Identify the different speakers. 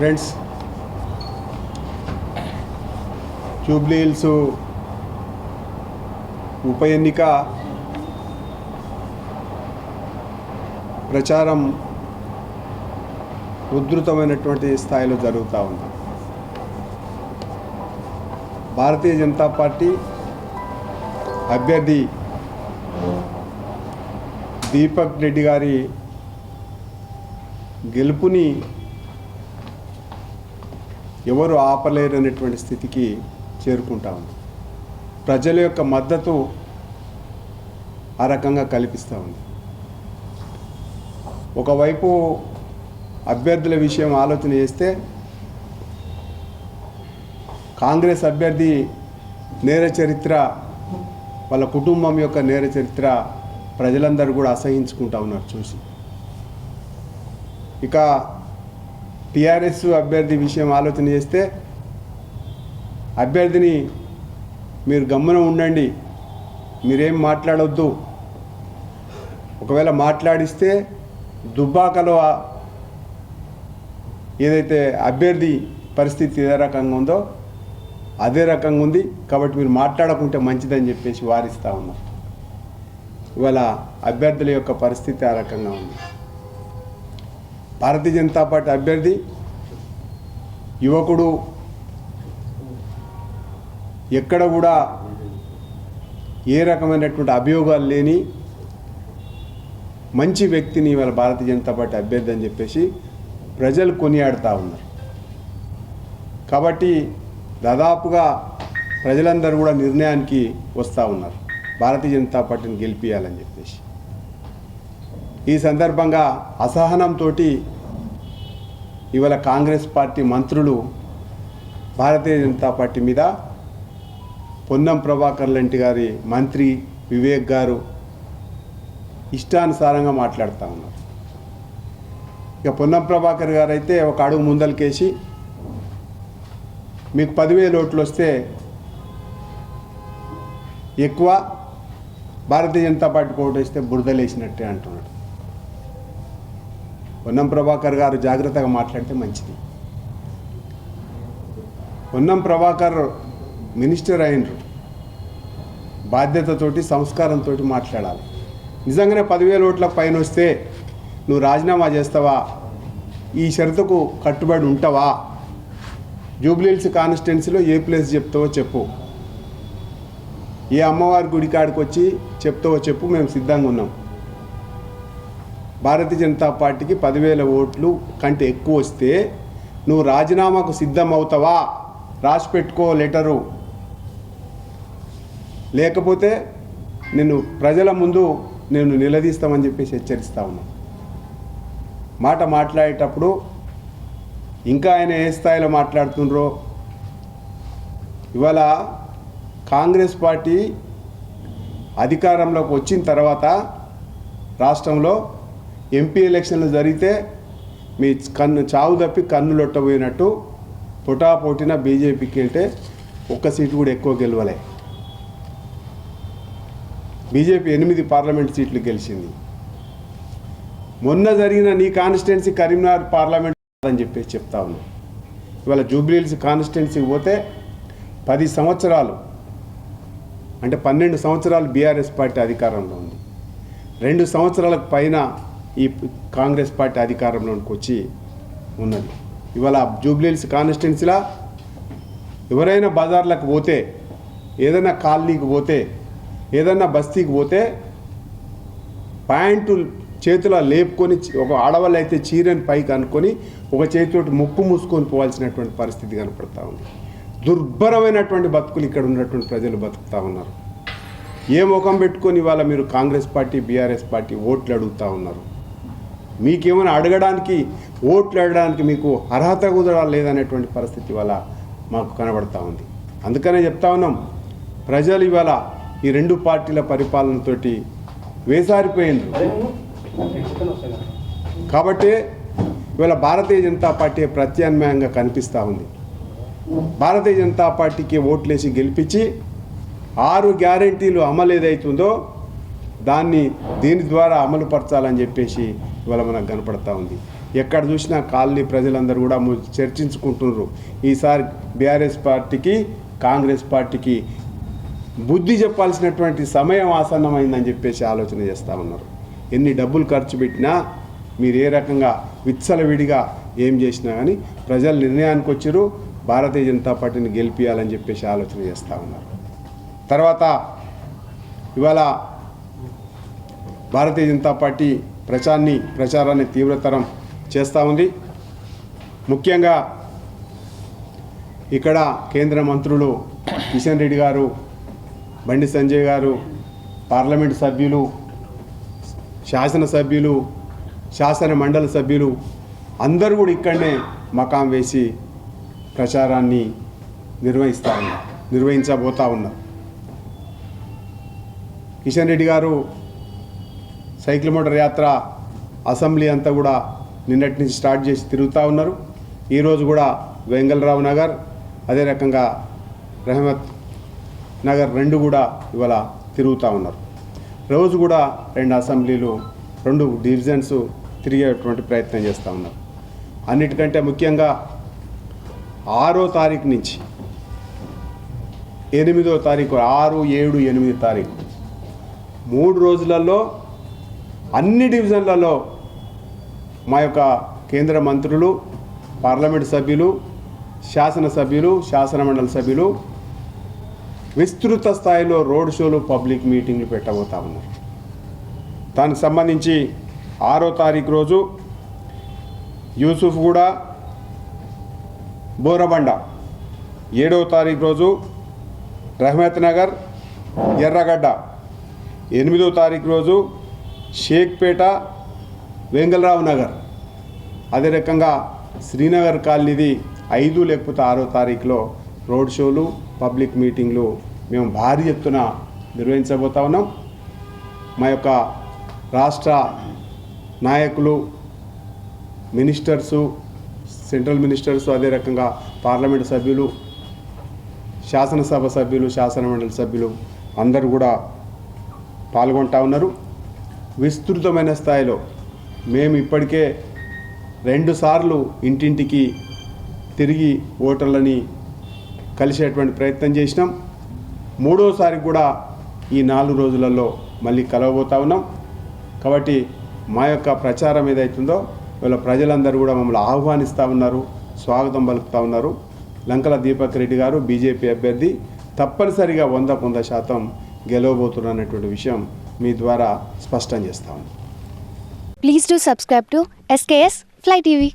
Speaker 1: Friends Jubilee hills ఉప ఎన్నిక ప్రచారం ఉధృతమైనటువంటి స్థాయిలో జరుగుతూ ఉంది. భారతీయ జనతా పార్టీ అభ్యర్థి దీపక్ రెడ్డి గారి గెలుపుని ఎవరు ఆపలేరనేటువంటి స్థితికి చేరుకుంటా ఉంది. ప్రజల యొక్క మద్దతు ఆ రకంగా కల్పిస్తూ ఉంది. ఒకవైపు అభ్యర్థుల విషయం ఆలోచన చేస్తే కాంగ్రెస్ అభ్యర్థి నేర చరిత్ర వాళ్ళ కుటుంబం యొక్క నేర చరిత్ర ప్రజలందరూ కూడా అసహించుకుంటా ఉన్నారు చూసి. ఇక టిఆర్ఎస్ అభ్యర్థి విషయం ఆలోచన చేస్తే అభ్యర్థిని మీరు గమ్మున ఉండండి. మీరేం మాట్లాడొద్దు. ఒకవేళ మాట్లాడిస్తే దుబ్బాకలో ఏదైతే అభ్యర్థి పరిస్థితి ఏ రకంగా ఉందో అదే రకంగా ఉంది. కాబట్టి మీరు మాట్లాడకుంటే మంచిదని చెప్పేసి వారిస్తూ ఉన్నారు ఇవాళ అభ్యర్థుల యొక్క పరిస్థితి ఆ రకంగా ఉంది. భారతీయ జనతా పార్టీ అభ్యర్థి యువకుడు ఎక్కడ కూడా ఏ రకమైనటువంటి అభియోగాలు లేని మంచి వ్యక్తిని ఇవాళ భారతీయ జనతా పార్టీ అభ్యర్థి అని చెప్పేసి ప్రజలు కొనియాడుతూ ఉన్నారు. కాబట్టి దాదాపుగా ప్రజలందరూ కూడా నిర్ణయానికి వస్తూ ఉన్నారు. భారతీయ జనతా పార్టీని గెలిపించాలని చెప్పేసి. ఈ సందర్భంగా అసహనంతో ఇవాళ కాంగ్రెస్ పార్టీ మంత్రులు భారతీయ జనతా పార్టీ మీద పొన్నం ప్రభాకర్ లాంటి గారి మంత్రి వివేక్ గారు ఇష్టానుసారంగా మాట్లాడుతూ ఉన్నారు. ఇక పొన్నం ప్రభాకర్ గారు అయితే ఒక అడుగు ముందలకేసి మీకు పదివేలు ఓట్లు వస్తే ఎక్కువ భారతీయ జనతా పార్టీ ఓటు వేస్తే బురదలేసినట్టే అంటున్నాడు. పొన్నం ప్రభాకర్ గారు జాగ్రత్తగా మాట్లాడితే మంచిది. పొన్నం ప్రభాకర్ మినిస్టర్ అయినరు. బాధ్యతతోటి సంస్కారంతో మాట్లాడాలి. నిజంగానే పదివేల ఓట్ల పైన వస్తే నువ్వు రాజీనామా చేస్తావా? ఈ షరతుకు కట్టుబడి ఉంటావా? జూబ్లీహిల్స్ కాన్స్టిట్యున్సీలో ఏ ప్లేస్ చెప్తావో చెప్పు. ఏ అమ్మవారి గుడి కాడికి వచ్చి చెప్తావో చెప్పు మేము సిద్ధంగా ఉన్నాం. భారతీయ జనతా పార్టీకి పదివేల ఓట్లు కంటే ఎక్కువ వస్తే నువ్వు రాజీనామాకు సిద్ధం అవుతావా రాసి పెట్టుకో లెటరు. లేకపోతే నేను ప్రజల ముందు నేను నిలదీస్తామని చెప్పేసి హెచ్చరిస్తా ఉన్నా. మాట మాట్లాడేటప్పుడు ఇంకా ఆయన ఏ స్థాయిలో మాట్లాడుతుండ్రో? ఇవాళ కాంగ్రెస్ పార్టీ అధికారంలోకి వచ్చిన తర్వాత రాష్ట్రంలో ఎంపీ ఎలక్షన్లు జరిగితే మీ కన్ను చావు తప్పి కన్ను లొట్టబోయినట్టు పొటాపోటీన బీజేపీకి అంటే ఒక్క సీటు కూడా ఎక్కువ గెలవలే. బీజేపీ ఎనిమిది పార్లమెంట్ సీట్లు గెలిచింది. మొన్న జరిగిన నీ కాన్స్టిట్యున్సీ కరీంనగర్ పార్లమెంట్ అని చెప్పేసి చెప్తా ఉన్నాం. ఇవాళ జూబ్లీహిల్స్ కాన్స్టిట్యున్సీకి పోతే పది సంవత్సరాలు అంటే పన్నెండు సంవత్సరాలు బీఆర్ఎస్ పార్టీ అధికారంలో ఉంది. రెండు సంవత్సరాలకు పైన ఈ కాంగ్రెస్ పార్టీ అధికారంలోకి వచ్చి ఉన్నది. ఇవాళ జూబ్లీహిల్స్ కాన్స్టిట్యున్సీలా ఎవరైనా బజార్లకు పోతే ఏదైనా కాలనీకి పోతే ఏదైనా బస్తీకి పోతే ప్యాంటు చేతిలో లేపుకొని ఒక ఆడవాళ్ళు అయితే చీరని పైకి అనుకొని ఒక చేతితోటి ముక్కు మూసుకొని పోవాల్సినటువంటి పరిస్థితి కనపడతా ఉంది. దుర్భరమైనటువంటి బతుకులు ఇక్కడ ఉన్నటువంటి ప్రజలు బతుకుతా ఉన్నారు. ఏ ముఖం పెట్టుకొని ఇవాళ మీరు కాంగ్రెస్ పార్టీ బీఆర్ఎస్ పార్టీ ఓట్లు అడుగుతూ ఉన్నారు? మీకేమైనా అడగడానికి ఓట్లు అడగడానికి మీకు అర్హత కూడా లేదనేటువంటి పరిస్థితి వల్ల మాకు కనబడతా ఉంది. అందుకనే చెప్తా ఉన్నాం ప్రజలు ఇవాళ ఈ రెండు పార్టీల పరిపాలనతోటి వేసారిపోయిండ్రు. కాబట్టి ఇవాళ భారతీయ జనతా పార్టీ ప్రత్యామ్నాయంగా కనిపిస్తూ ఉంది. భారతీయ జనతా పార్టీకి ఓట్లేసి గెలిపించి ఆరు గ్యారంటీలు అమలు ఏదైతుందో దాన్ని దీని ద్వారా అమలుపరచాలని చెప్పేసి ఇవాళ మనకు కనపడతా ఉంది. ఎక్కడ చూసినా కాలనీ ప్రజలందరూ కూడా చర్చించుకుంటున్నారు. ఈసారి బీఆర్ఎస్ పార్టీకి కాంగ్రెస్ పార్టీకి బుద్ధి చెప్పాల్సినటువంటి సమయం ఆసన్నమైందని చెప్పేసి ఆలోచన చేస్తూ ఉన్నారు. ఎన్ని డబ్బులు ఖర్చు పెట్టినా మీరు ఏ రకంగా విచ్చలవిడిగా ఏం చేసినా కానీ ప్రజలు నిర్ణయానికి వచ్చారు భారతీయ జనతా పార్టీని గెలిపించాలని చెప్పేసి ఆలోచన చేస్తూ ఉన్నారు. తర్వాత ఇవాళ భారతీయ జనతా పార్టీ ప్రచారాన్ని ప్రచారాన్ని తీవ్రతరం చేస్తూ ఉంది. ముఖ్యంగా ఇక్కడ కేంద్ర మంత్రులు కిషన్ రెడ్డి గారు బండి సంజయ్ గారు పార్లమెంట్ సభ్యులు శాసనసభ్యులు శాసన మండలి సభ్యులు అందరూ కూడా ఇక్కడనే మకాం వేసి ప్రచారాన్ని నిర్వహిస్తా ఉన్నారు నిర్వహించబోతా ఉన్నారు. కిషన్ రెడ్డి గారు సైకిల్ మోటార్ యాత్ర అసెంబ్లీ అంతా కూడా నిన్నటి నుంచి స్టార్ట్ చేసి తిరుగుతూ ఉన్నారు. ఈరోజు కూడా వెంగళరావు నగర్ అదే రకంగా రెహమత్ నగర్ రెండు కూడా ఇవాళ తిరుగుతూ ఉన్నారు. రోజు కూడా రెండు అసెంబ్లీలు రెండు డివిజన్స్ తిరిగేటువంటి ప్రయత్నం చేస్తూ ఉన్నారు. అన్నిటికంటే ముఖ్యంగా ఆరో తారీఖు నుంచి ఎనిమిదో తారీఖు ఆరు ఏడు ఎనిమిది తారీఖు మూడు రోజులలో అన్ని డివిజన్లలో మా యొక్క కేంద్ర మంత్రులు పార్లమెంట్ సభ్యులు శాసనసభ్యులు శాసనమండలి సభ్యులు విస్తృత స్థాయిలో రోడ్ షోలు పబ్లిక్ మీటింగ్లు పెట్టబోతా ఉన్నారు. దానికి సంబంధించి ఆరో తారీఖు రోజు యూసుఫ్ కూడా బోరబండ. ఏడవ తారీఖు రోజు రహమత్ నగర్ ఎర్రగడ్డ. ఎనిమిదో తారీఖు రోజు షేక్పేట వెంగళరావు నగర్. అదే రకంగా శ్రీనగర్ కాలనీది ఐదు లేకపోతే ఆరో తారీఖులో రోడ్ షోలు పబ్లిక్ మీటింగ్లు మేము భారీ ఎత్తున నిర్వహించబోతా ఉన్నాం. మా యొక్క రాష్ట్ర నాయకులు మినిస్టర్సు సెంట్రల్ మినిస్టర్స్ అదే రకంగా పార్లమెంట్ సభ్యులు శాసనసభ సభ్యులు శాసనమండలి సభ్యులు అందరూ కూడా పాల్గొంటా ఉన్నారు. విస్తృతమైన స్థాయిలో మేము ఇప్పటికే రెండుసార్లు ఇంటింటికి తిరిగి ఓటర్లని కలిసేటువంటి ప్రయత్నం చేసినాం. మూడోసారి కూడా ఈ నాలుగు రోజులలో మళ్ళీ కలవబోతా ఉన్నాం. కాబట్టి మా యొక్క ప్రచారం ఏదైతుందో వీళ్ళ ప్రజలందరూ కూడా మమ్మల్ని ఆహ్వానిస్తూ ఉన్నారు స్వాగతం పలుకుతూ ఉన్నారు. లంకల దీపక్ రెడ్డి గారు బీజేపీ అభ్యర్థి తప్పనిసరిగా వంద వంద శాతం గెలవబోతున్నటువంటి విషయం మీ ద్వారా స్పష్టం చేస్తాం
Speaker 2: please do subscribe to SKS fly TV